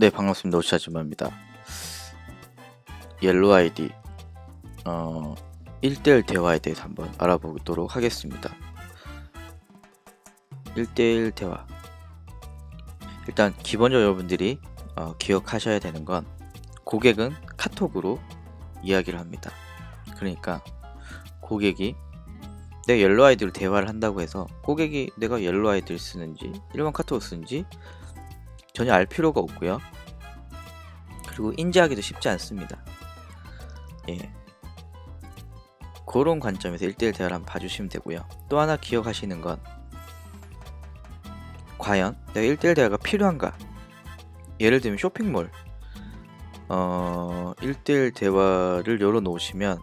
네 반갑습니다. 오차즈마입니다. 옐로 아이디 어 1대1 대화에 대해서 한번 알아보도록 하겠습니다. 1대1 대화. 일단 기본적으로 여러분들이 어, 기억하셔야 되는 건 고객은 카톡으로 이야기를 합니다. 그러니까 고객이 내가 옐로 아이디로 대화를 한다고 해서 고객이 내가 옐로 아이디를 쓰는지 일반 카톡을 쓰는지 전혀 알 필요가 없고요. 그리고 인지하기도 쉽지 않습니다. 예. 그런 관점에서 1대1 대화를 한번 봐주시면 되고요. 또 하나 기억하시는 건 과연 내가 1대1 대화가 필요한가? 예를 들면 쇼핑몰 어 1대1 대화를 열어 놓으시면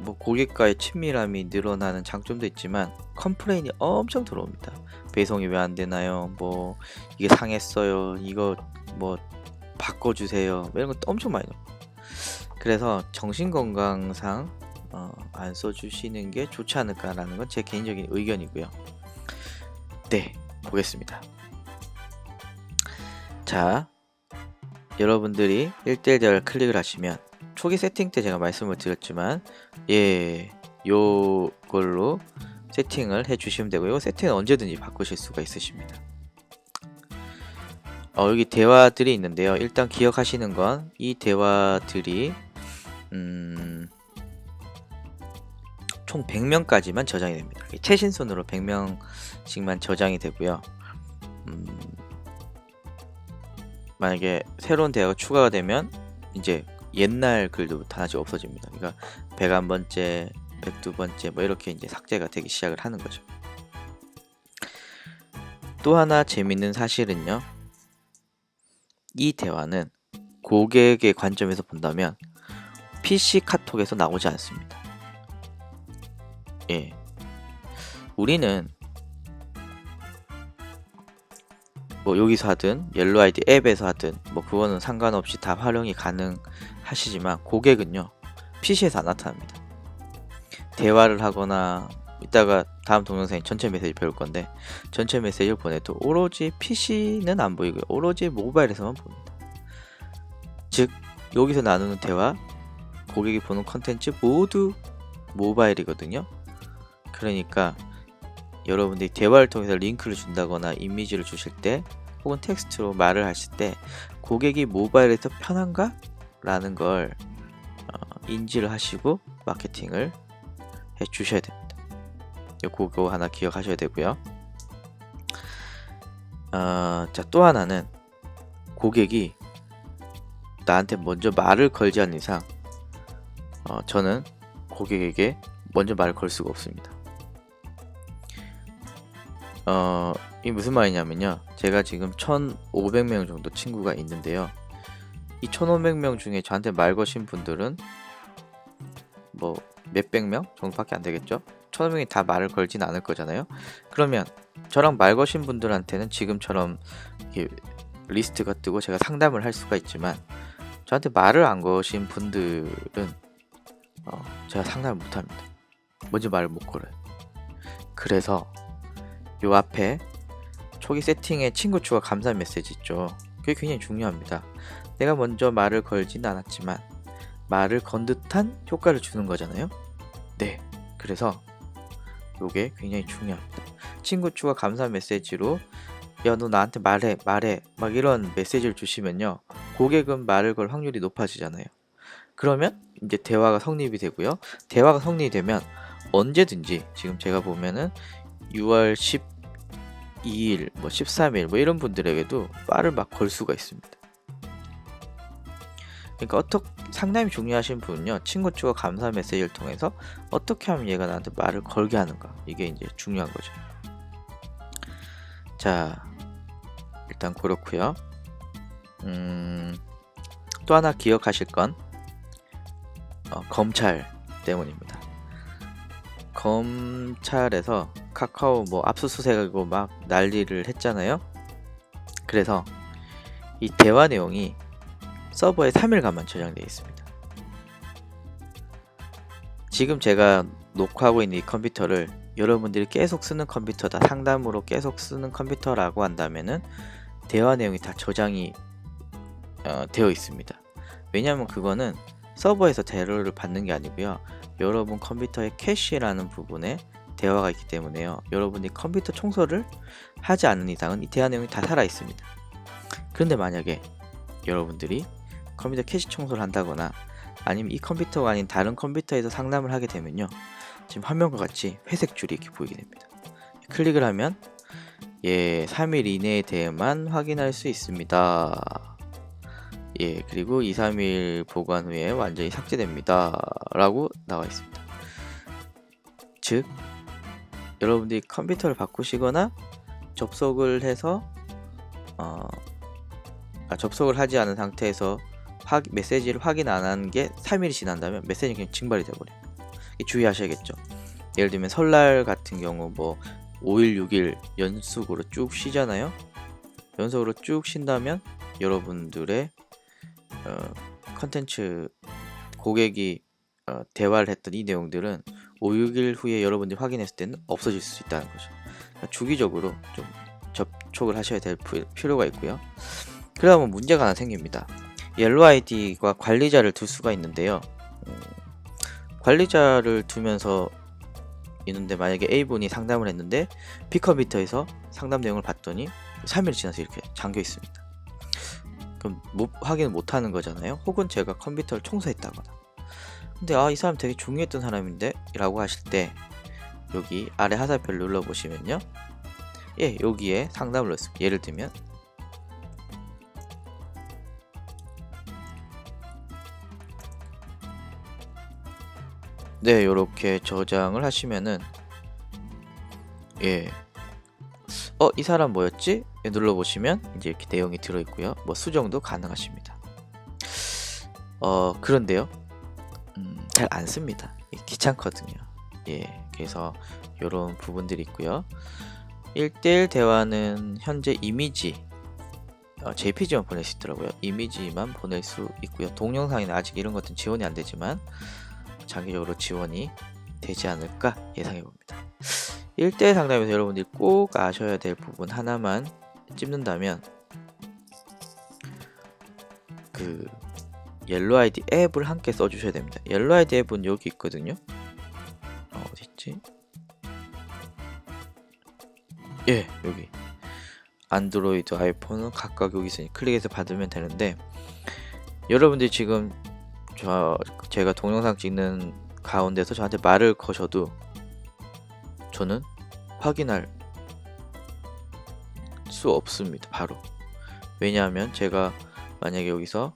뭐 고객과의 친밀함이 늘어나는 장점도 있지만 컴플레인이 엄청 들어옵니다. 배송이 왜 안 되나요? 뭐 이게 상했어요. 이거 뭐 바꿔주세요. 뭐 이런 것도 엄청 많이 나요. 그래서 정신 건강상 어, 안 써주시는 게 좋지 않을까라는 건 제 개인적인 의견이고요. 네, 보겠습니다. 자, 여러분들이 1대1 대화를 클릭을 하시면 초기 세팅 때 제가 말씀을 드렸지만 예, 요걸로 세팅을 해주시면 되고요. 이 세팅은 언제든지 바꾸실 수가 있으십니다. 어, 여기 대화들이 있는데요. 일단 기억하시는 건 이 대화들이 음, 총 100명까지만 저장이 됩니다. 최신순으로 100명씩만 저장이 되고요. 음, 만약에 새로운 대화가 추가가 되면 이제 옛날 글도 하나씩 없어집니다. 그러니까 101번째, 102번째 뭐 이렇게 이제 삭제가 되기 시작을 하는 거죠. 또 하나 재밌는 사실은요. 이 대화는 고객의 관점에서 본다면 PC 카톡에서 나오지 않습니다. 예. 우리는 뭐 여기서 하든 옐로 아이디 앱에서 하든 뭐 그거는 상관없이 다 활용이 가능 하시지만 고객은요 PC에서 안 나타납니다. 대화를 하거나 이따가 다음 동영상에 전체 메시지 배울 건데 전체 메시지를 보내도 오로지 PC는 안 보이고요. 오로지 모바일에서만 봅니다. 즉 여기서 나누는 대화 고객이 보는 컨텐츠 모두 모바일이거든요. 그러니까 여러분들이 대화를 통해서 링크를 준다거나 이미지를 주실 때 혹은 텍스트로 말을 하실 때 고객이 모바일에서 편한가? 라는 걸 어, 인지를 하시고 마케팅을 해 주셔야 됩니다. 그거 하나 기억하셔야 되고요. 어, 자, 또 하나는 고객이 나한테 먼저 말을 걸지 않는 이상 어, 저는 고객에게 먼저 말을 걸 수가 없습니다. 어, 이 무슨 말이냐면요. 제가 지금 1,500명 정도 친구가 있는데요. 이 1,500명 중에 저한테 말 거신 분들은 뭐 몇백 명 정도밖에 안 되겠죠? 1,500명이 다 말을 걸진 않을 거잖아요. 그러면 저랑 말 거신 분들한테는 지금처럼 리스트가 뜨고 제가 상담을 할 수가 있지만 저한테 말을 안 거신 분들은 어, 제가 상담을 못 합니다. 먼저 말을 못 걸어요. 그래서 요 앞에 초기 세팅에 친구 추가 감사 메시지 있죠. 그게 굉장히 중요합니다. 내가 먼저 말을 걸진 않았지만 말을 건 듯한 효과를 주는 거잖아요. 네. 그래서 요게 굉장히 중요합니다. 친구 추가 감사 메시지로 야 너 나한테 말해 말해 막 이런 메시지를 주시면요 고객은 말을 걸 확률이 높아지잖아요 그러면 이제 대화가 성립이 되고요 대화가 성립이 되면 언제든지 지금 제가 보면은 6월 12일, 뭐 13일 뭐 이런 분들에게도 말을 막 걸 수가 있습니다. 그러니까 어떻게 상당히 중요하신 분은요 친구 추가 감사 메시지를 통해서 어떻게 하면 얘가 나한테 말을 걸게 하는가 이게 이제 중요한 거죠. 자 일단 그렇고요. 음, 또 하나 기억하실 건 어, 검찰 때문입니다. 검찰에서 카카오 뭐 압수수색하고 막 난리를 했잖아요. 그래서 이 대화 내용이 서버에 3일간만 저장되어 있습니다. 지금 제가 녹화하고 있는 이 컴퓨터를 여러분들이 계속 쓰는 컴퓨터다 상담으로 계속 쓰는 컴퓨터라고 한다면은 대화 내용이 다 저장이 어, 되어 있습니다. 왜냐하면 그거는 서버에서 대로를 받는 게 아니고요. 여러분 컴퓨터의 캐시라는 부분에 대화가 있기 때문에요. 여러분이 컴퓨터 청소를 하지 않는 이상은 이 대화 내용이 다 살아 있습니다. 그런데 만약에 여러분들이 컴퓨터 캐시 청소를 한다거나 아니면 이 컴퓨터가 아닌 다른 컴퓨터에서 상담을 하게 되면요. 지금 화면과 같이 회색 줄이 이렇게 보이게 됩니다. 클릭을 하면 예, 3일 이내에 대해만 확인할 수 있습니다. 예, 그리고 2, 3일 보관 후에 완전히 삭제됩니다. 라고 나와 있습니다. 즉, 여러분들이 컴퓨터를 바꾸시거나 접속을 해서 어, 아, 접속을 하지 않은 상태에서 확, 메시지를 확인 안한게 3일이 지난다면 메시지가 그냥 증발이 돼버려요. 이 주의하셔야겠죠. 예를 들면 설날 같은 경우 뭐 5일, 6일 연속으로 쭉 쉬잖아요. 연속으로 쭉 쉰다면 여러분들의 어, 컨텐츠 고객이 어, 대화를 했던 이 내용들은 5, 6일 후에 여러분들이 확인했을 때는 없어질 수 있다는 거죠. 그러니까 주기적으로 좀 접촉을 하셔야 될 피- 필요가 있고요. 그러면 문제가 하나 생깁니다. 옐로 아이디가 관리자를 둘 수가 있는데요. 음, 관리자를 두면서 있는데 만약에 A분이 상담을 했는데 B 컴퓨터에서 상담 내용을 봤더니 3일 지나서 이렇게 잠겨 있습니다. 그럼 못, 확인을 못 하는 거잖아요. 혹은 제가 컴퓨터를 청소했다거나. 근데 아 이 사람 되게 중요했던 사람인데 라고 하실 때 여기 아래 하사표를 눌러 보시면요. 예, 여기에 상담을 넣습니다. 예를 들면 네, 이렇게 저장을 하시면은 예. 어, 이 사람 뭐였지? 예, 눌러 보시면 이제 이렇게 내용이 들어 있고요. 뭐 수정도 가능하십니다. 어, 그런데요. 음, 잘 안 씁니다. 예, 귀찮거든요. 예, 그래서 이런 부분들이 있고요. 1대1 대화는 현재 이미지 어, JPG만 보낼 수 있더라고요. 이미지만 보낼 수 있고요. 동영상이나 아직 이런 것들은 지원이 안 되지만 장기적으로 지원이 되지 않을까 예상해 봅니다. 1대1 상담에서 여러분들이 꼭 아셔야 될 부분 하나만 찝는다면 그 옐로 아이디 앱을 함께 써주셔야 됩니다. 옐로 아이디 앱은 여기 있거든요. 어, 어디 있지? 예, 여기. 안드로이드, 아이폰은 각각 여기 있으니 클릭해서 받으면 되는데 여러분들이 지금 저 제가 동영상 찍는 가운데서 저한테 말을 거셔도 저는 확인할 수 없습니다. 바로. 왜냐하면 제가 만약에 여기서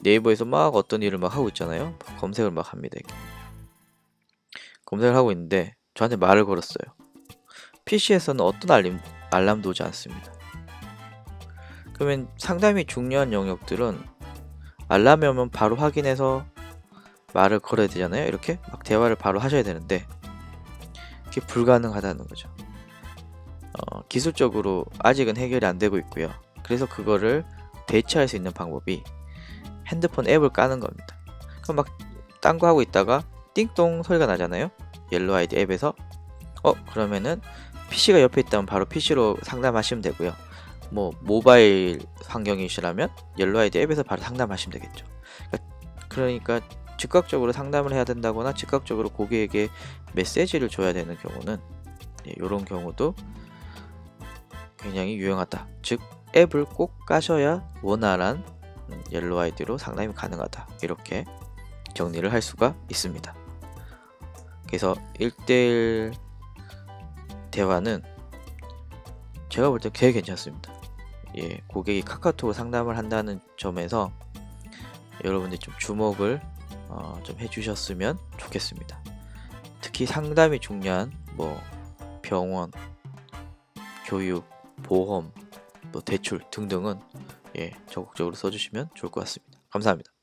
네이버에서 막 어떤 일을 막 하고 있잖아요. 검색을 막 합니다. 검색을 하고 있는데 저한테 말을 걸었어요. PC에서는 어떤 알림, 알람도 오지 않습니다. 그러면 상당히 중요한 영역들은 알람이 오면 바로 확인해서 말을 걸어야 되잖아요. 이렇게 막 대화를 바로 하셔야 되는데 그게 불가능하다는 거죠. 어, 기술적으로 아직은 해결이 안 되고 있고요. 그래서 그거를 대체할 수 있는 방법이 핸드폰 앱을 까는 겁니다. 그럼 막 딴 거 하고 있다가 띵동 소리가 나잖아요. 옐로 아이디 앱에서 어 그러면은 PC가 옆에 있다면 바로 PC로 상담하시면 되고요. 뭐 모바일 환경이시라면 옐로 아이디 앱에서 바로 상담하시면 되겠죠. 그러니까, 그러니까 즉각적으로 상담을 해야 된다거나 즉각적으로 고객에게 메시지를 줘야 되는 경우는 이런 경우도 굉장히 유용하다. 즉 앱을 꼭 까셔야 원활한 음, 옐로 아이디로 상담이 가능하다. 이렇게 정리를 할 수가 있습니다. 그래서 1대1 대화는 제가 볼 때 되게 괜찮습니다. 예, 고객이 카카오톡으로 상담을 한다는 점에서 여러분들이 좀 주목을 어, 좀 해주셨으면 좋겠습니다. 특히 상담이 중요한 뭐 병원, 교육, 보험, 뭐 대출 등등은 예, 적극적으로 써주시면 좋을 것 같습니다. 감사합니다.